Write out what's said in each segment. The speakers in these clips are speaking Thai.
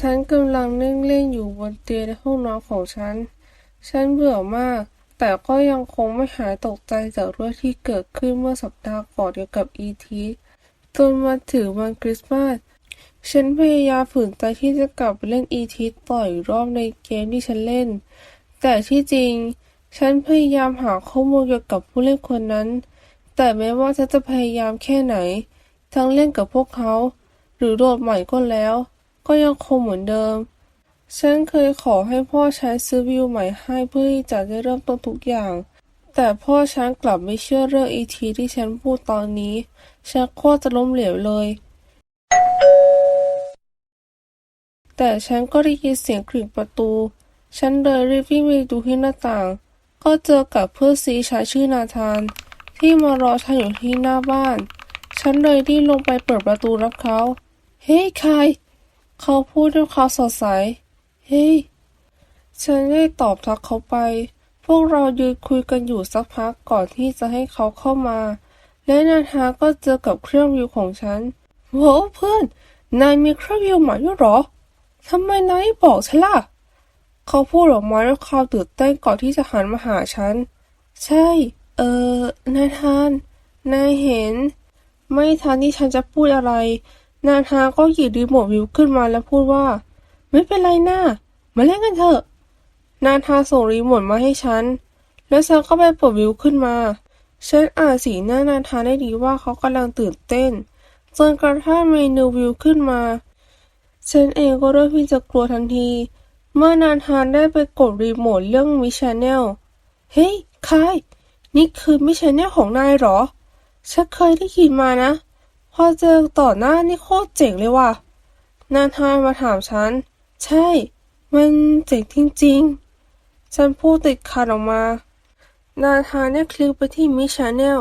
ฉันกำลังนั่งเล่นอยู่บนเตียงในห้องนอนของฉัน ฉันเบื่อมาก แต่ก็ยังคงไม่หายตกใจจากเรื่องที่เกิดขึ้นเมื่อสัปดาห์ก่อนเกี่ยวกับอีทีจนมาถึงวันคริสต์มาส ฉันพยายามฝืนใจที่จะกลับไปเล่นอีทีต่ออีกรอบในเกมที่ฉันเล่น แต่ที่จริง ฉันพยายามหาข้อมูลเกี่ยวกับผู้เล่นคนนั้น แต่แม้ว่าฉันจะพยายามแค่ไหน ทั้งเล่นกับพวกเขา หรือโดดใหม่ก็แล้ว ก็ยังคงเหมือนเดิม ฉันเคยขอให้พ่อใช้ซื้อวิวใหม่ให้เพื่อที่จะได้เริ่มต้นทุกอย่าง แต่พ่อฉันกลับไม่เชื่อเรื่องอีทีที่ฉันพูดตอนนี้ ฉันโคตรจะล้มเหลวเลย แต่ฉันก็ได้ยินเสียงกริ่งประตู ฉันเลยรีบวิ่งไปดูที่หน้าต่าง ก็เจอกับเพื่อนซีชายชื่อนาธาน ที่มารอฉันอยู่ที่หน้าบ้าน ฉันเลยรีบลงไปเปิดประตูรับเขา เฮ้ยใคร เขาพูดด้วยความสดใส เฮ้ย ฉันได้ตอบทักเขาไป พวกเรายืนคุยกันอยู่สักพักก่อนที่จะให้เขาเข้ามา และนาธาก็เจอกับเครื่องวิวของฉันโว้เพื่อน นายมีเครื่องวิวใหม่ด้วยหรอ ทำไมนายไม่บอกฉันล่ะ เขาพูดออกมาด้วยความตื่นเต้นก่อนที่จะหันมาหาฉัน ใช่ เออ นาธาน นายเห็น ไม่ทันที่ฉันจะพูดอะไร นาธานก็หยิบรีโมทวิวขึ้นมาแล้วพูดว่า ไม่เป็นไรนะ่ามาเล่นกันเถอะ นาธานส่งรีโมทมาให้ฉัน แล้วฉันก็ไปเปิดวิวขึ้นมา ฉันอ่านสีหน้านาธานได้ดีว่าเขากำลังตื่นเต้นจนกระทั่งเมนูวิวขึ้นมา ฉันเองก็เริ่มที่จะกลัวทันที เมื่อนาธานได้ไปกดรีโมทเรื่องมิชแนลเฮ้ยคาย นี่คือมิชแนลของนายเหรอ ฉันเคยได้ยินมานะ พอเจอต่อหน้านี่โคตรเจ๋งเลยว่ะ นาธานมาถามฉัน ใช่ มันเจ๋งจริงๆ ฉันพูดติดขัดออกมา นาธานได้คลิกไปที่มิชาแนล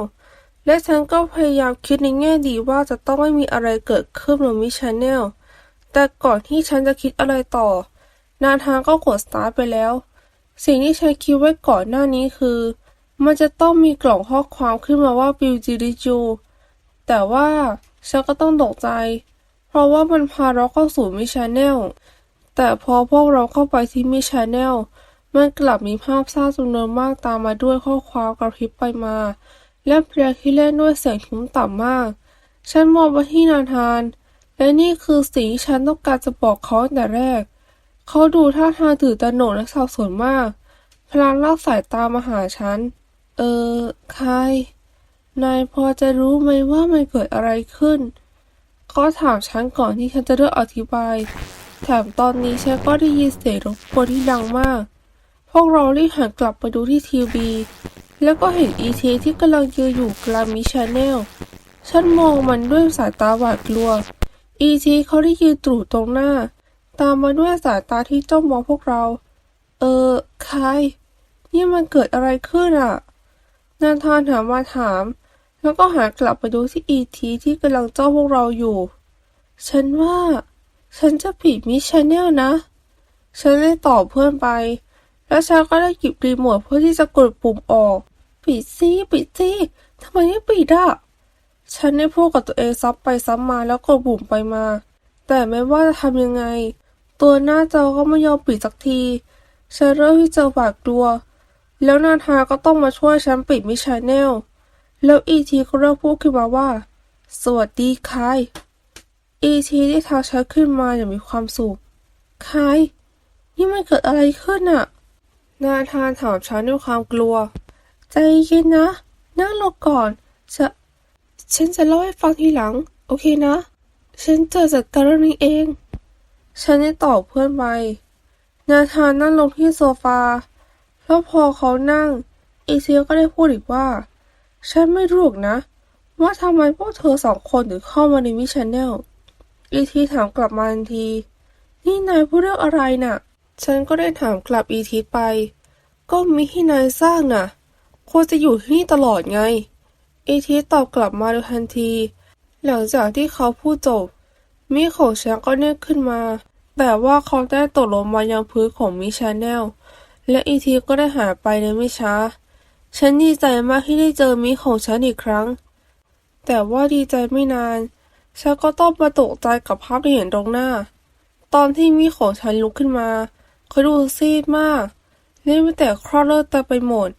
และฉันก็พยายามคิดในแง่ดีว่าจะต้องไม่มีอะไรเกิดขึ้นบนมิชาแนลแต่ก่อนที่ฉันจะคิดอะไรต่อ นาธานก็กดสตาร์ทไปแล้ว สิ่งที่ฉันคิดไว้ก่อนหน้านี้คือ มันจะต้องมีกล่องข้อความขึ้นมาว่าบิวจิริจู แต่ว่าฉันก็ต้องตกใจ เพราะว่ามันพาเราเข้าสู่มิชแนลแต่พอพวกเราเข้าไปที่มิชแนลมันกลับมีภาพซ่าจำนวนมากตามมาด้วยข้อความกระพริบไปมา และเพลงที่เล่นด้วยเสียงทุ้มต่ำมาก ฉันมองไปที่นาธาน และนี่คือสิ่งที่ฉันต้องการจะบอกเขาตั้งแต่แรก เขาดูท่าทางตื่นตระหนกและสับสนมาก พลางลากสายตามาหาฉัน เออใคร นายพอจะรู้ไหมว่ามันเกิดอะไรขึ้น เขาถามฉันก่อนที่ฉันจะเริ่มอธิบาย แถมตอนนี้ฉันก็ได้ยินเสียงรบกวนที่ดังมาก พวกเรารีบหันกลับไปดูที่ทีวี แล้วก็เห็นอีเทที่กำลังยืนอยู่กลางมิชาแนล ฉันมองมันด้วยสายตาหวาดกลัว อีทีเขาได้ยืนตรู่ตรงหน้า ตามมาด้วยสายตาที่จ้องมองพวกเรา เออใครนี่มันเกิดอะไรขึ้นอะ นาธานถามมาถาม แล้วก็หันกลับไปดูที่อีทีที่กำลังจ้องพวกเราอยู่ ฉันว่า ฉันจะปิดมิชชแนลนะ ฉันได้ตอบเพื่อนไป แล้วฉันก็ได้หยิบรีโมทเพื่อที่จะกดปุ่มออก ปิดซิปิดซิทำไมไม่ปิดอะ ฉันได้พูดกับตัวเองซ้ำไปซ้ำมาแล้วกดปุ่มไปมา แต่ไม่ว่าจะทำยังไง ตัวหน้าจอก็ไม่ยอมปิดสักทีฉันเริ่มที่จะหวาดกลัว แล้วนาธาก็ต้องมาช่วยฉันปิดมิชาแนล แล้วอีทีก็เริ่มพูดขึ้นมาว่า สวัสดีคายอีทีได้ทักฉันขึ้นมาอย่างมีความสุขคายนี่มันเกิดอะไรขึ้นอะนาธานถามฉันด้วยความกลัว ใจเย็นนะ นั่งลงก่อน จะ ฉันจะเล่าให้ฟังทีหลัง โอเคนะ ฉันเจะจัดการเรื่องนี้เอง ฉันได้ตอบเพื่อนไป นาธานนั่งลงที่โซฟา แล้วพอเขานั่ง อีเซียก็ได้พูดอีกว่า ฉันไม่รู้หรอกนะ ว่าทำไมพวกเธอสองคนถึงเข้ามาในมิชแนลอีทีถามกลับมาทันที นี่นายพูดเรื่องอะไรน่ะ ฉันก็ได้ถามกลับอีทีไป ก็มีที่นายสร้างน่ะ ควรจะอยู่ที่นี่ตลอดไง อีทีตอบกลับมาโดยทันที หลังจากที่เขาพูดจบมีของฉันก็เนื่องขึ้นมา แต่ว่าเขาได้ตกลงมายังพื้นของมิชาแนลและอีทีก็ได้หายไปในไม่ช้า ฉันดีใจมากที่ได้เจอมิของฉันอีกครั้ง แต่ว่าดีใจไม่นาน ฉันก็ต้องมาตกใจกับภาพที่เห็นตรงหน้า ตอนที่มีของฉันลุกขึ้นมา เขาดูซีดมากและมีแต่คราเลือดต็มไปหมด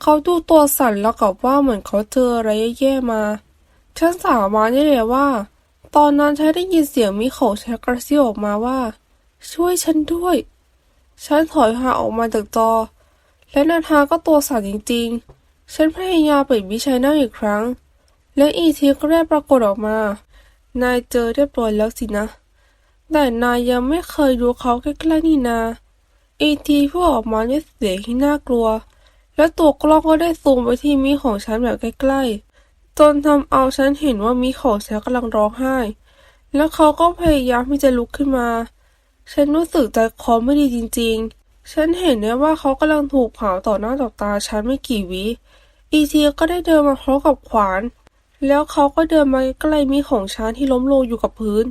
เขาดูตัวสั่นแล้วกับว่าเหมือนเขาเจออะไรแย่ๆมา ฉันสาบานได้เลยว่า ตอนนั้นฉันได้ยินเสียงมิโขะใช้กระซิบออกมาว่า ช่วยฉันด้วย ฉันถอยห่างออกมาจากจอ และนาธาก็ตัวสั่นจริงๆ ฉันพยายามปิดมิชัยหน้าอีกครั้ง และอีทีก็ได้ปรากฏออกมา นายเจอเรียบร้อยแล้วสินะ แต่นายยังไม่เคยดูเขาใกล้ๆนี่นาอีทีพูดออกมาด้วยเสียงที่น่ากลัว และตัวกล้องก็ได้ซูมไปที่มิของฉันแบบใกล้ๆ จนทำเอาฉันเห็นว่ามิของฉันกำลังร้องไห้ แล้วเขาก็พยายามที่จะลุกขึ้นมา ฉันรู้สึกใจคอไม่ดีจริงๆ ฉันเห็นได้ว่าเขากำลังถูกเผาต่อหน้าต่อตาฉันไม่กี่วิ อีทีก็ได้เดินมาพร้อมกับขวาน แล้วเขาก็เดินมาใกล้มิของฉันที่ล้มลงอยู่กับพื้น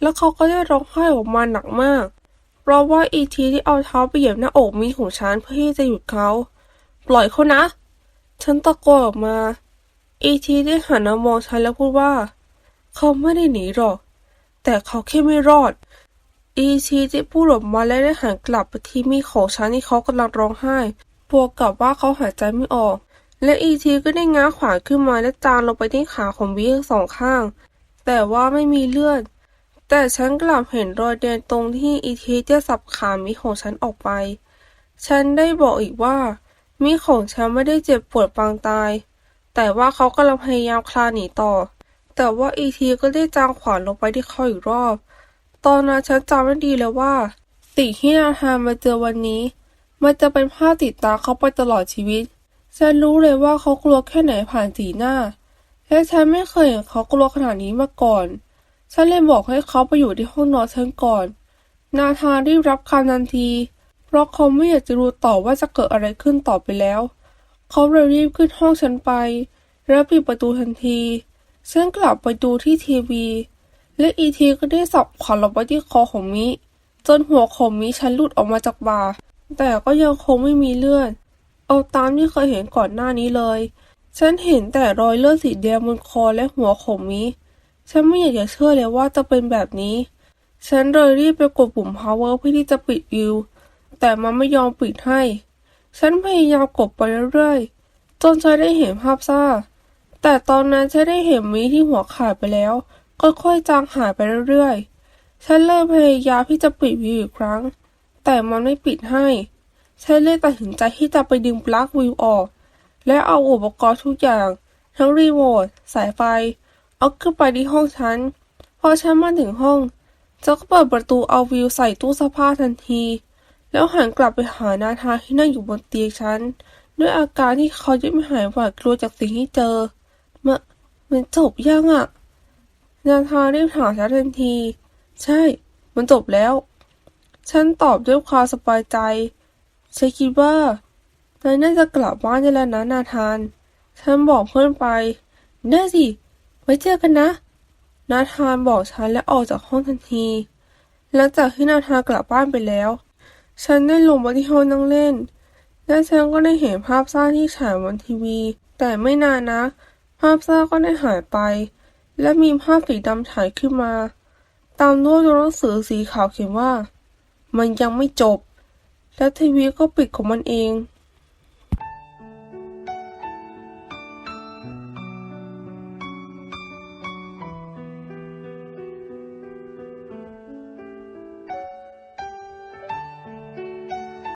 แล้วเขาก็ได้ร้องไห้ออกมาหนักมาก เพราะว่าอีทีที่เอาเท้าไปเหยียบหน้าอกมิของฉันเพื่อที่จะหยุดเขา ปล่อยเขานะ ฉันตะโกนออกมา อีทีได้หันมามองฉันแล้วพูดว่า เขาไม่ได้หนีหรอก แต่เขาแค่ไม่รอด อีทีได้พูดออกมาและได้หันกลับไปที่มีของฉันที่เขากำลังร้องไห้ บวกกับว่าเขาหายใจไม่ออก และอีทีก็ได้ง้างขวานขึ้นมาและจานลงไปที่ขาของวิทั้งสองข้าง แต่ว่าไม่มีเลือด แต่ฉันกลับเห็นรอยแดงตรงที่อีทีได้สับขามิของฉันออกไป ฉันได้บอกอีกว่ามิของฉันไม่ได้เจ็บปวดปางตาย แต่ว่าเขากำลังพยายามคลานหนีต่อ แต่ว่าอีทีก็ได้จางขวานลงไปที่เขาอีกรอบ ตอนนั้นฉันจำได้ดีเลยว่า สิ่งที่นาธานมาเจอวันนี้ มันจะเป็นภาพติดตาเขาไปตลอดชีวิต ฉันรู้เลยว่าเขากลัวแค่ไหนผ่านสีหน้า และฉันไม่เคยเห็นเขากลัวขนาดนี้มาก่อน ฉันเลยบอกให้เขาไปอยู่ที่ห้องนอนฉันก่อน นาธานรีบรับคำทันที เพราะเขาไม่อยากจะรู้ต่อว่าจะเกิดอะไรขึ้นต่อไปแล้ว เขาเลยรีบขึ้นห้องฉันไป แล้วปิดประตูทันที ฉันกลับไปดูที่ทีวี และอีทีก็ได้สับขวานลงไปที่คอของมิ จนหัวของมิฉันหลุดออกมาจากบ่า แต่ก็ยังคงไม่มีเลือด เอาตามที่เคยเห็นก่อนหน้านี้เลย ฉันเห็นแต่รอยเลือดสีแดงบนคอและหัวของมิ ฉันไม่อยากจะเชื่อเลยว่าจะเป็นแบบนี้ ฉันเลยรีบไปกดปุ่ม power เพื่อที่จะปิดวิว แต่มันไม่ยอมปิดให้ ฉันพยายามกดไปเรื่อยๆ จนฉันได้เห็นภาพซ่า แต่ตอนนั้นฉันได้เห็นมิที่หัวขาดไปแล้ว ค่อยๆจางหายไปเรื่อยๆ ฉันเริ่มพยายามที่จะปิดวิวอีกครั้ง แต่มันไม่ปิดให้ ฉันเลยตัดสินใจที่จะไปดึงปลั๊กวิวออก และเอาอุปกรณ์ทุกอย่าง ทั้งรีโมท สายไฟ เอาขึ้นไปที่ห้องฉัน พอฉันมาถึงห้องฉันก็เปิดประตูเอาวิวใส่ตู้เสื้อผ้าทันที แล้วหันกลับไปหานาธาที่นั่งอยู่บนเตียงฉัน ด้วยอาการที่เขายังไม่หายหวาดกลัวจากสิ่งที่เจอมะมันจบยังอะ นาธานรีบถามฉันทันที ใช่ มันจบแล้ว ฉันตอบด้วยความสบายใจ ฉันคิดว่านายน่าจะกลับบ้านได้แล้วนะนาธาน ฉันบอกเพื่อนไป ได้สิ ไว้เจอกันนะ นาธานบอกฉันและออกจากห้องทันที หลังจากที่นาธานกลับบ้านไปแล้ว ฉันได้ลงมาที่ห้องนั่งเล่น และฉันก็ได้เห็นภาพซ่าที่ฉายบนทีวี แต่ไม่นานนะภาพซ่าก็ได้หายไป และมีภาพสีดำฉายขึ้นมา ตามด้วยตัวหนังสือสีขาวเขียนว่า มันยังไม่จบ และทีวีก็ปิดของมันเอง